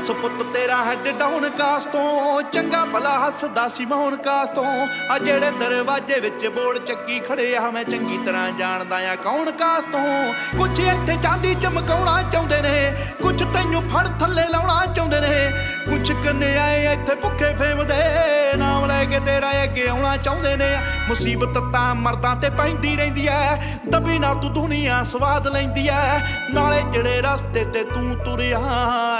ਦੱਸ ਪੁੱਤ ਤੇਰਾ ਹੈਡ ਡਾਊਨ ਕਾਸ ਤੋਂ ਚੰਗਾ ਭਲਾ ਹੱਸਦਾ ਸੀ ਮੌਨ ਕਾਸ ਤੋਂ ਆ ਜਿਹੜੇ ਦਰਵਾਜ਼ੇ ਵਿੱਚ ਬੋਰਡ ਚੱਕੀ ਖੜੇ ਆ, ਮੈਂ ਚੰਗੀ ਤਰ੍ਹਾਂ ਜਾਣਦਾ ਆ ਕੌਣ ਕਾਸ ਤੋਂ ਕੁਛ ਇੱਥੇ ਚਾਂਦੀ ਚਮਕਾਉਣਾ ਚਾਹੁੰਦੇ ਨੇ, ਕੁਛ ਤੈਨੂੰ ਫੜ ਥੱਲੇ ਲਾਉਣਾ ਚਾਹੁੰਦੇ ਨੇ। ਕੁਛ ਕੰਨੇ ਆਏ ਇੱਥੇ ਭੁੱਖੇ ਫੇਮਦੇ। ਕੇ ਤੇਰਾ ਅੱਗੇ ਆਉਣਾ ਚਾਹੁੰਦੇ ਨੇ। ਮੁਸੀਬਤ ਤਾਂ ਮਰਦਾਂ ਤੇ ਪੈਂਦੀ ਰਹਿੰਦੀ ਐ। ਦਬੀ ਨਾ ਤੂੰ ਦੁਨੀਆ ਸਵਾਦ ਲੈਂਦੀ ਐ। ਨਾਲੇ ਜਿਹੜੇ ਰਸਤੇ ਤੇ ਤੂੰ ਤੁਰਿਆ,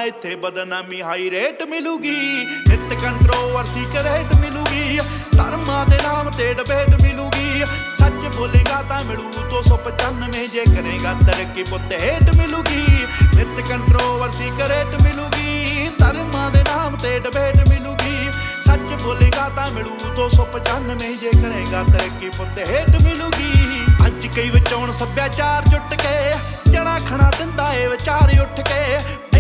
ਇੱਥੇ ਬਦਨਾਮੀ ਹਾਈ ਰੇਟ ਮਿਲੂਗੀ। ਨਿਤ ਕੰਟਰੋਵਰਸੀ ਕਰੇਟ ਮਿਲੂਗੀ। ਧਰਮਾਂ ਦੇ ਨਾਮ ਤੇ ਡਿਬੇਟ ਮਿਲੂਗੀ। ਸੱਚ ਬੋਲੇਗਾ ਤਾਂ ਮਿਲੂ 295 ਜੇ ਕਰੇਗਾ ਤਰੱਕੀ ਪੁੱਤ ਹੇਟ ਮਿਲੂਗੀ। ਨਿਤ ਕੰਟਰੋਵਰਸੀ ਕਰੇਟ ਮਿਲੂਗੀ। ਧਰਮਾਂ ਦੇ ਨਾਮ ਤੇ ਡਿਬੇਟ ਸੱਚ ਬੋਲੇਗਾ ਤਾਂ ਮਿਲੂ 295 ਜੇ ਕਰੇਗਾ ਤਰੱਕੀ ਪੁੱਤ ਹੇਟ ਮਿਲੂਗੀ। ਅੱਜ ਕਈ ਵਿਚੋਂ ਸੱਭਿਆਚਾਰ ਜੁੱਟ ਕੇ ਜਣਾ ਖਣਾ ਦਿੰਦਾ ਏ ਵਿਚਾਰ ਉੱਠ ਕੇ।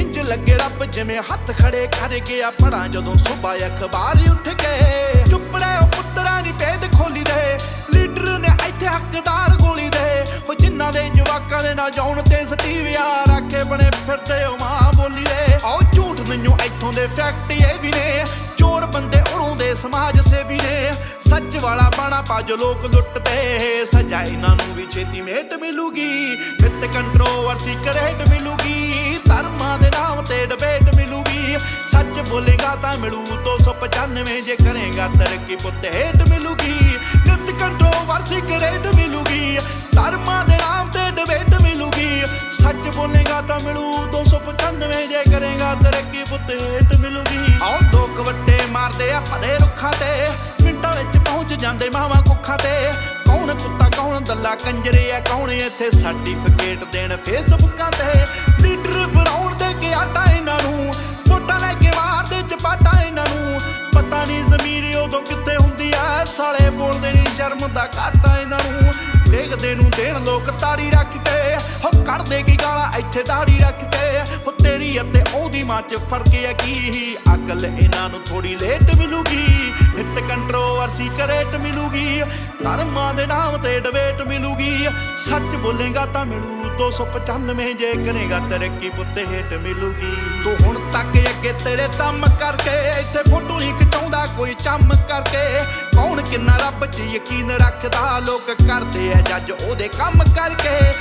ਇੰਜ ਲੱਗੇ ਰੱਬ ਜਿਵੇਂ ਹੱਥ ਖੜੇ ਕਰ ਗਿਆ ਪੜਾਂ ਜਦੋਂ ਸੁਬਾ ਅਖਬਾਰ ਉੱਠ ਕੇ। ਚੁੱਪੜੇ ਉਹ ਪੁੱਤਰਾਂ ਨਹੀਂ ਭੇਦ ਖੋਲੀ ਦੇ, ਲੀਡਰ ਨੇ ਇੱਥੇ ਹੱਕਦਾਰ ਗੋਲੀ ਦੇ। ਉਹ ਜਿਨ੍ਹਾਂ ਦੇ ਜਵਾਕਾਂ ਦੇ ਨਾ ਜਾਉਣ ਤੇ ਸਟੀਵਿਆ ਰੱਖੇ ਬਣੇ ਫਿਰਦੇ ਉਹ ਮਾਂ ਬੋਲੀ ਦੇ। ਆਓ ਝੂਠ ਮੈਨੂੰ ਇੱਥੋਂ ਦੇ ਫੈਕਟ ਇਹ ਵੀ ਨੇ ਸਮਾਜ ਸੇਵੀ ਨੇ ਸੱਚ ਵਾਲਾ ਬਾਣਾ ਪਾ ਲੋਕ ਲੁੱਟਦੇ। ਸਜ਼ਾ ਇਹਨਾਂ ਨੂੰ ਵੀ ਛੇਤੀ ਮੇਟ ਮਿਲੂਗੀ। ਨਿਤ ਕੰਟਰੋਵਰਸੀ ਕਰੇਟ ਮਿਲੂਗੀ। ਧਰਮਾਂ ਦੇ ਨਾਮ ਤੇ ਡਿਬੇਟ ਮਿਲੂਗੀ। ਸੱਚ ਬੋਲੇਗਾ ਤਾਂ ਮਿਲੂ 295 ਜੇ ਕਰੇਗਾ ਤਰੱਕੀ ਪੁੱਤ ਹੇਟ ਮਿਲੂਗੀ। ਨਿਤ ਕੰਟਰੋਵਰਸੀ ਕਰੇਟ ਮਿਲੂਗੀ। ਧਰਮਾਂ ਦੇ ਨਾਮ ਤੇ ਡਿਬੇਟ ਮਿਲੂਗੀ। ਸੱਚ ਬੋਲੇਗਾ ਤਾਂ ਮਿਲੂ 295 ਜੇ ਕਰੇਗਾ ਤਰੱਕੀ ਪੁੱਤ ਹੇਟ ਮਾਰਦੇ ਆ ਫਦੇ ਰੁੱਖਾਂ ਤੇ। ਮਿੰਟਾਂ ਵਿੱਚ ਪਹੁੰਚ ਜਾਂਦੇ ਮਾਵਾਂ ਕੁੱਖਾਂ ਤੇ। ਕੌਣ ਕੁੱਤਾ, ਕੌਣ ਦੱਲਾ, ਕੰਜਰੇ ਆ, ਕੌਣ ਇੱਥੇ ਸਰਟੀਫਿਕੇਟ ਦੇਣ ਫੇਸਬੁੱਕਾਂ ਤੇ। ਲੀਡਰ ਬਣਾਉਣ ਦੇ ਕੇ ਆਟਾ ਇਹਨਾਂ ਨੂੰ, ਵੋਟਾਂ ਲੈ ਕੇ ਮਾਰਦੇ ਚਪਾਟਾ ਇਹਨਾਂ ਨੂੰ। ਪਤਾ ਨਹੀਂ ਜ਼ਮੀਰ ਉਦੋਂ ਕਿੱਥੇ ਹੁੰਦੀ ਆ, ਸਾਲੇ ਬੋਲਦੇ ਨਹੀਂ ਸ਼ਰਮ ਦਾ ਘਾਟਾ ਇਹਨਾਂ ਨੂੰ। ਦੇਖਦੇ ਨੂੰ ਦੇਣ ਲੋਕ ਤਾੜੀ ਰੱਖ ਕੇ ਹੋ ਕਰਦੇ ਕੀ ਗਾਲਾਂ ਇੱਥੇ ਤਾੜੀ ਰੱਖ ਕੇ। ਹੋ ਅਤੇ ਉਹਦੀ ਮਾਂ ਚ ਫ਼ਰਕ ਹੈ ਕੀ ਅਕਲ ਇਹਨਾਂ ਨੂੰ ਥੋੜੀ ਲੇਟ ਮਿਲੂਗੀ। ਨਿਤ ਕੰਟਰੋਵਰਸੀ ਕਰੇਟ ਮਿਲੂਗੀ। ਧਰਮਾਂ ਦੇ ਨਾਮ ਤੇ ਡਿਬੇਟ ਮਿਲੂਗੀ। ਸੱਚ ਬੋਲੇਗਾ ਤਾਂ ਮਿਲੂ। 295 ਜੇ ਕਰੇਗਾ ਤਰੱਕੀ ਪੁੱਤੇ ਹੇਟ ਮਿਲੂਗੀ। ਤੂੰ ਹੁਣ ਤੱਕ ਅੱਗੇ ਤੇਰੇ ਦਮ ਕਰਕੇ ਇੱਥੇ ਫੋਟੋ ਨਹੀਂ ਖਿਚਾਉਂਦਾ, ਕੋਈ ਚੰਮ ਕਰਕੇ। ਕੌਣ ਕਿੰਨਾ ਰੱਬ 'ਚ ਯਕੀਨ ਰੱਖਦਾ? ਲੋਕ ਕਰਦੇ ਆ ਜੱਜ ਉਹਦੇ ਕੰਮ ਕਰਕੇ।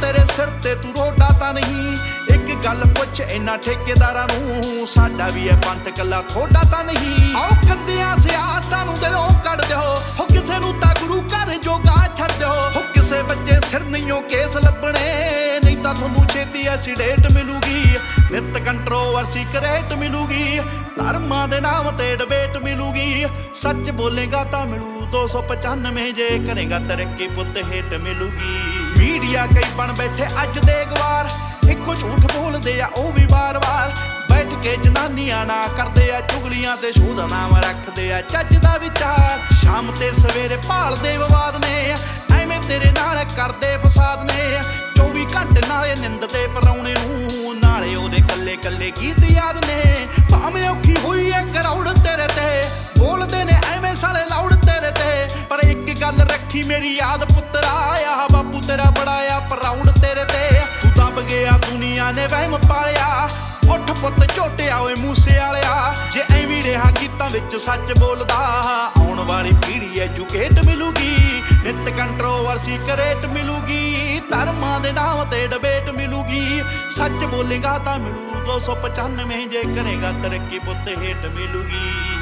ਤੇਰੇ ਸਿਰ ਤੇ ਤੂੰ ਰੋਡਾ ਤਾਂ ਨਹੀਂ। ਇੱਕ ਗੱਲ ਪੁੱਛ ਇਹਨਾਂ ਠੇਕੇਦਾਰਾਂ ਨੂੰ, ਸਾਡਾ ਵੀ ਇਹ ਪੰਥ ਕੱਲਾ ਥੋੜਾ ਤਾਂ ਨਹੀਂ। ਆਓ ਕੰਦਿਆਂ ਸਿਆਸਤਾਂ ਨੂੰ ਦਿਲੋਂ ਕੱਢ ਦਿਓ। ਹੋ ਕਿਸੇ ਨੂੰ ਤਾਂ ਗੁਰੂ ਘਰ ਜੋਗਾ ਛੱਡ ਦਿਓ। ਹੋ ਕਿਸੇ ਬੱਚੇ ਸਿਰ ਨਹੀਂਓ ਕੇਸ ਲੱਭਣੇ, ਨਹੀਂ ਤਾਂ ਤੁਹਾਨੂੰ ਛੇਤੀ ਐਸੀਡੇਟ ਮਿਲੂਗੀ। ਨਿਤ ਕੰਟਰੋਵਰਸੀ ਕਰੇਟ ਮਿਲੂਗੀ, ਧਰਮਾਂ ਦੇ ਨਾਮ ਤੇ ਡਿਬੇਟ ਮਿਲੂਗੀ। ਸੱਚ ਬੋਲੇਗਾ ਤਾਂ ਮਿਲੂ 295 ਜੇ ਕਰੇਗਾ ਤਰੱਕੀ ਪੁੱਤ ਹੇਟ ਮਿਲੂਗੀ। ਮੀਡੀਆ ਕਈ ਬਣ ਬੈਠੇ ਅੱਜ ਦੇ ਗਵਾਰ। ਇੱਕੋ ਝੂਠ ਬੋਲਦੇ ਆ, ਉਹ ਵੀ ਵਾਰ-ਵਾਰ। ਬੈਠ ਕੇ ਜਨਾਨੀਆਂ ਨਾ ਕਰਦੇ ਆ, ਚੁਗਲੀਆਂ ਤੇ ਸ਼ੋਧ ਨਾਮ ਰੱਖਦੇ ਆ, ਚੱਜ ਦਾ ਵਿਚਾਰ। ਸ਼ਾਮ ਤੇ ਸਵੇਰੇ ਭਾਲਦੇ ਵਿਵਾਦ ਨੇ ਐਵੇਂ ਤੇਰੇ ਨਾਲ ਕਰਦੇ ਫਸਾਦ ਨੇ 24 ਘੰਟੇ ਨਾਲੇ ਨਿੰਦ ਤੇ ਪਰਾਉਣੇ ਨੂੰ, ਨਾਲੇ ਉਹਦੇ ਕੱਲੇ ਕੱਲੇ ਗੀਤ ਯਾਦ ਨੇ ਰੱਖੀ ਮੇਰੀ ਯਾਦ ਪੁੱਤਰਾ ਆ ਬਾਪੂ ਤੇਰਾ ਬੜਾ ਆ ਤੇਰੇ ਤੇ। ਤੂੰ ਦਬ ਗਿਆ, ਦੁਨੀਆ ਨੇ ਵਹਿਮ ਪਾਲਿਆ। ਉੱਠ ਪੁੱਤ, ਝੋਟਿਆ ਓਏ ਮੂਸੇ ਵਾਲਿਆ। ਜੇ ਐਵੇਂ ਰਿਹਾ ਗੀਤਾਂ ਵਿੱਚ ਸੱਚ ਬੋਲਦਾ, ਆਉਣ ਵਾਲੀ ਪੀੜ੍ਹੀ ਐਜੂਕੇਟ ਮਿਲੂਗੀ। ਨਿਤ ਕੰਟਰੋਵਰਸੀ ਕਰੇਟ ਮਿਲੂਗੀ। ਧਰਮਾਂ ਦੇ ਨਾਮ ਤੇ ਡਿਬੇਟ ਮਿਲੂਗੀ। ਸੱਚ ਬੋਲੇਗਾ ਤਾਂ ਮਿਲੂ 295 ਜੇ ਕਰੇਗਾ ਤਰੱਕੀ ਪੁੱਤ ਹੇਟ ਮਿਲੂਗੀ।